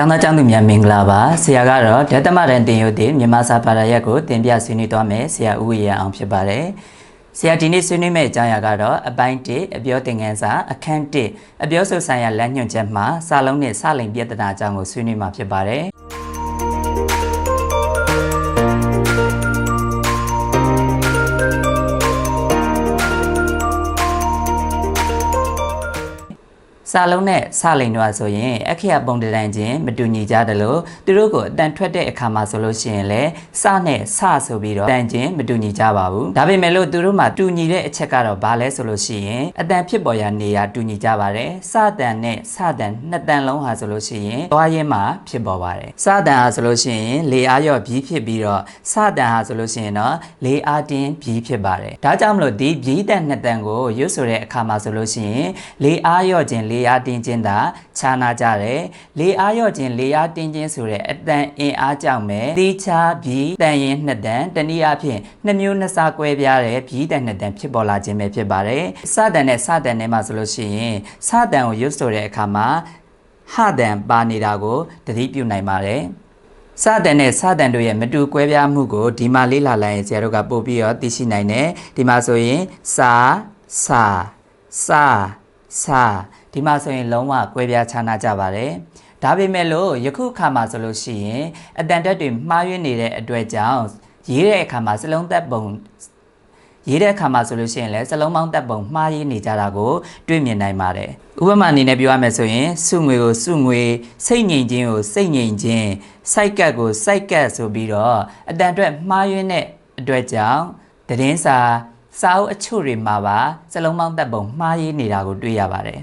ကျောင်းသားကျောင်းသူများမင်္ဂလာပါဆရာကတော့ဓတမရန်တင်ရုပ်တင်မြန်မာစာပါရာရက်ကိုတင်ပြဆွေးနွေးသွားမယ်ဆရာဦးဝေရအောင်ဖြစ်ပါတယ်ဆရာဒီနေ့ဆွေးနွေးမယ့်အကြောင်းအရာကတော့အပိုင်း1အပြောသင်ခန်းစာအခန်း1အပြောဆိုဆိုင်ရာလမ်းညွှန်ချက်မှာစာလုံးနဲ့စလိန်ပြဿနာအကြောင်းကိုဆွေးနွေးမှာဖြစ်ပါတယ် စာလုံးနဲ့စလိန်တို့ဆိုရင်အခရာပုံတံတန်ချင်းမတူညီကြတယ်လို့သူတို့ကိုအတန်ထွက်တဲ့အခါမှာဆိုလို့ရှိရင်လည်းစနဲ့စဆိုပြီးတော့တန်ချင်းမတူညီကြပါဘူးဒါပေမဲ့လို့သူတို့မှာတူညီတဲ့အချက်ကတော့ဘာလဲဆိုလို့ရှိရင်အတန်ဖြစ်ပေါ်ရာနေရာတူညီကြပါတယ်စတန်နဲ့စတန်နှစ်တန်လုံးဟာဆိုလို့ရှိရင်သွားရင်းမှာဖြစ်ပေါ်ပါတယ်စတန်ဟာဆိုလို့ရှိရင်လေအားရော့ပြီးဖြစ်ပြီးတော့စတန်ဟာဆိုလို့ရှိရင်တော့လေအားတင်းပြီးဖြစ်ပါတယ်ဒါကြောင့်မလို့ဒီပြီးတန်နှစ်တန်ကိုရွတ်ဆိုတဲ့အခါမှာဆိုလို့ရှိရင်လေအားရော့ခြင်းလေအားတင်းခြင်းသာခြားနာကြတယ်လေအားရော့ခြင်းလေအားတင်းခြင်းဆိုတဲ့အတန်အင်အားကြောင့်ပဲတေချာပြီးတန်ရင်နှစ်တန်တနည်းအားဖြင့်နှစ်မျိုးနှစ်စားကွဲပြားတဲ့ပြီးတန်နှစ်တန်ဖြစ်ပေါ်လာခြင်းပဲဖြစ်ပါတယ်စတန်နဲ့စတန်နဲ့မှာဆိုလို့ရှိရင်စတန်ကိုရွတ်ဆိုတဲ့အခါမှာဟတန်ပါနေတာကိုသတိပြုနိုင်ပါတယ်စတဲ့နဲ့စတဲ့တို့ရဲ့မတူကွဲပြားမှုကိုဒီမှာလေးလာလိုက်ရင်ဆရာတို့ကပို့ပြီးတော့သိရှိနိုင်တယ်ဒီမှာဆိုရင်စာစာစာ စာဒီမှာဆိုရင်လုံးဝကွဲပြားခြားနာကြပါတယ်ဒါပေမဲ့လို့ယခုအခါမှာဆိုလို့ရှိရင်အတန်တက်တွေမှားယွင်းနေတဲ့အတွက်ကြောင့်ရေးတဲ့အခါမှာစလုံးသက်ပုံရေးတဲ့အခါမှာဆိုလို့ရှိရင်လည်းစလုံးပေါင်းသက်ပုံမှားရေးနေကြတာကိုတွေ့မြင်နိုင်ပါတယ်ဥပမာအနေနဲ့ပြောရမယ်ဆိုရင်စုငွေကိုစုငွေစိတ်ငြိမ်ခြင်းကိုစိတ်ငြိမ်ခြင်းစိုက်ကတ်ကိုစိုက်ကတ်ဆိုပြီးတော့အတန်အတွက်မှားယွင်းတဲ့အတွက်ကြောင့်သတင်းစာ စာအုပ်အချို့တွေမှာပါစလုံးပေါင်းသက်ပုံမှားရေးနေတာကိုတွေ့ရပါတယ်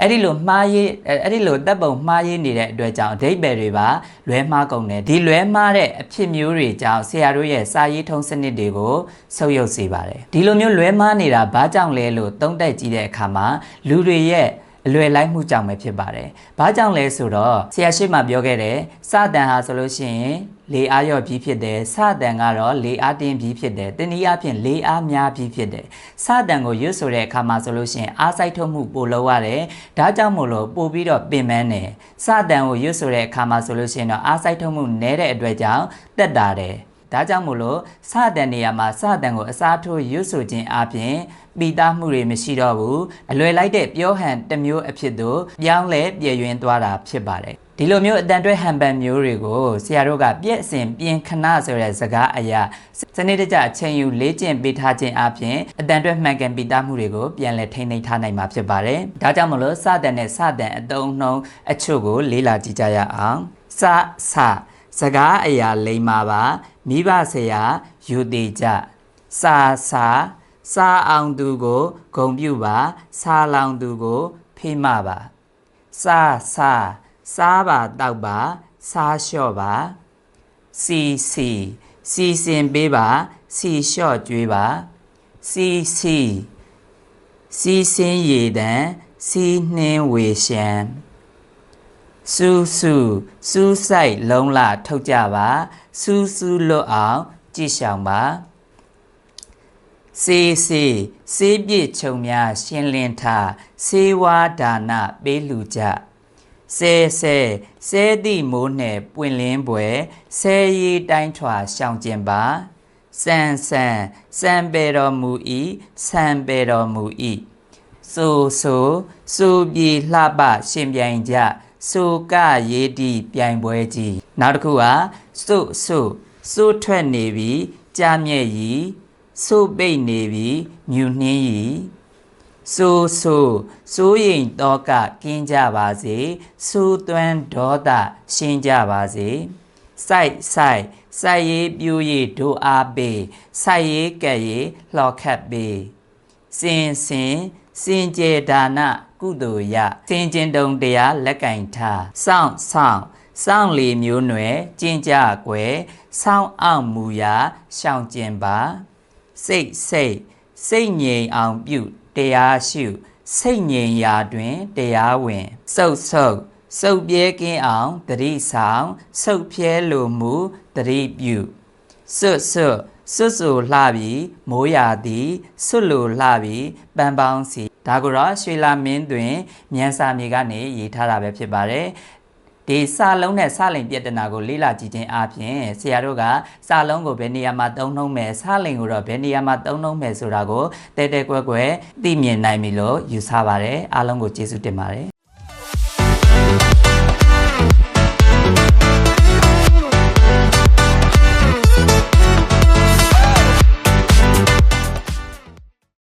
အဲ့ဒီလိုမှားရေးအဲ့ဒီလိုတပ်ပုံမှားရေးနေတဲ့အတွက်ကြောင့်အဓိပ္ပာယ်တွေပါလွဲမှားကုန်တယ်ဒီလွဲမှားတဲ့အဖြစ်မျိုးတွေကြောင့်ဆရာတို့ရဲ့စာရေးထုံးစနစ်တွေကိုဆုပ်ယုပ်စေပါတယ်ဒီလိုမျိုးလွဲမှားနေတာဘာကြောင့်လဲလို့သုံးသပ်ကြည့်တဲ့အခါမှာလူတွေရဲ့ အလွယ်လိုက်မှုကြောင့်ပဲဖြစ်ပါတယ်။ဘာကြောင့်လဲဆိုတော့ဆရာရှိမှပြောခဲ့တယ်စတန်ဟာဆိုလို့ရှိရင်လေအားရော့ပြီးဖြစ်တယ်စတန်ကတော့လေအားတင်းပြီးဖြစ်တယ်တနည်းအားဖြင့်လေအားများပြီးဖြစ်တယ်စတန်ကိုရွတ်ဆိုတဲ့အခါမှာဆိုလို့ရှိရင်အားစိုက်ထုတ်မှုပိုလုပ်ရတယ်ဒါကြောင့်မို့လို့ပို့ပြီးတော့ပင်ပန်းတယ်စတန်ကိုရွတ်ဆိုတဲ့အခါမှာဆိုလို့ရှိရင်တော့အားစိုက်ထုတ်မှုနည်းတဲ့အတွက်ကြောင့်တက်တာတယ် ဒါကြောင့်မို့လို့စတဲ့နေရာမှာစတဲ့ကိုအစားထိုးရွတ်ဆိုခြင်းအပြင်ပိသားမှုတွေမရှိတော့ဘူးအလွယ်လိုက်တဲ့ပြောဟန်တစ်မျိုးအဖြစ်သို့ပြောင်းလဲပြည့်ယွင်းသွားတာဖြစ်ပါတယ်ဒီလိုမျိုးအတန်တွဲဟန်ပန်မျိုးတွေကိုဆရာတို့ကပြည့်စင်ပြင်ခဏဆိုတဲ့စကားအရာစနစ်တကျအချိန်ယူလေ့ကျင့်ပေးထားခြင်းအပြင်အတန်တွဲမှန်ကန်ပိသားမှုတွေကိုပြန်လည်ထိန်းသိမ်းထားနိုင်မှာဖြစ်ပါတယ်ဒါကြောင့်မလို့စတဲ့နဲ့စတဲ့အတုံးနှုံအချို့ကိုလေ့လာကြည့်ကြရအောင်စစစကားအရာလိမ္မာပါ မိဘဆရာယူတည်ကြစာစာစာအောင်သူကိုဂုံပြုပါစာလောင်သူကိုဖေးမပါစာစာစားပါတောက်ပါစားလျှော့ပါစီစီစီစင်ပေးပါစီလျှော့ကျွေးပါစီစီစီစင်ရည်တံစီနှင်းဝေရှံ စူးစူးစူးဆိုင်လုံးလာထုတ်ကြပါစူးစူးလွတ်အောင်ကြည့်ရှောင်ပါစေးစေးစေးပြည့်ချုံများရှင်းလင်းထားစေဝါဒါနပေးလူကြဆဲဆဲဆဲသည့်မိုးနဲ့ပွင့်လင်းပွဲဆဲရီတိုင်းထွာရှောင်ကျင်ပါစံစံစံပေတော်မူဤစံပေတော်မူဤဆိုဆိုဆိုပြေလှပရှင်ပြိုင်ကြ ဆိုကရေးတီပြိုင်ပွဲကြီးနောက်တစ်ခုကစုစုစုထွက်နေပြီကြားမြဲ့ရီစုပိတ်နေပြီမြူနှင်းရီဆိုဆိုစိုးရင်တော့ကကင်းကြပါစေစိုးသွမ်းဒေါသရှင်းကြပါစေစိုက်စိုက်စိုက်ရေးပြူရေးဒိုအားပေးစိုက်ရေးကဲ့ရေးလှော်ခတ်ပေး စင်စင်စင်ကြေဒါနကုသိုလ်ရစင်ကျင်တုံတရားလက်ကင်ထားစောင့်ဆောင်စောင့်လီမျိုးနွယ်ကျင့်ကြွယ်စောင့်အောင်မူရာရှောင်ကျင်ပါစိတ်စိတ်စိတ်ငြိမ်အောင်ပြုတရားရှုစိတ်ငြိမ်ရာတွင်တရားဝင်စုပ်ဆုပ်စုပ်ပြဲကင်းအောင်တတိဆောင်စုပ်ပြဲလိုမူတတိပြုစွတ်စွတ် စွတ်ဆူလှပြီးမိုးရာသည်စွတ်လိုလှပြီးပန်းပေါင်းစီဒါကိုတော့ရွှေလာမင်းတွင်မြန်စာမြေကနေရေးထားတာပဲဖြစ်ပါတယ်ဒီစာလုံးနဲ့စာလိန်ပြဿနာကိုလေ့လာကြည့်ခြင်းအပြင်ဆရာတို့ကစာလုံးကိုဘယ်နေရာမှာသုံးနှုံးမယ်စာလိန်ကိုတော့ဘယ်နေရာမှာသုံးနှုံးမယ်ဆိုတာကိုတဲတဲကွဲကွဲသိမြင်နိုင်ပြီလို့ယူဆပါတယ်အားလုံးကိုကျေးဇူးတင်ပါတယ်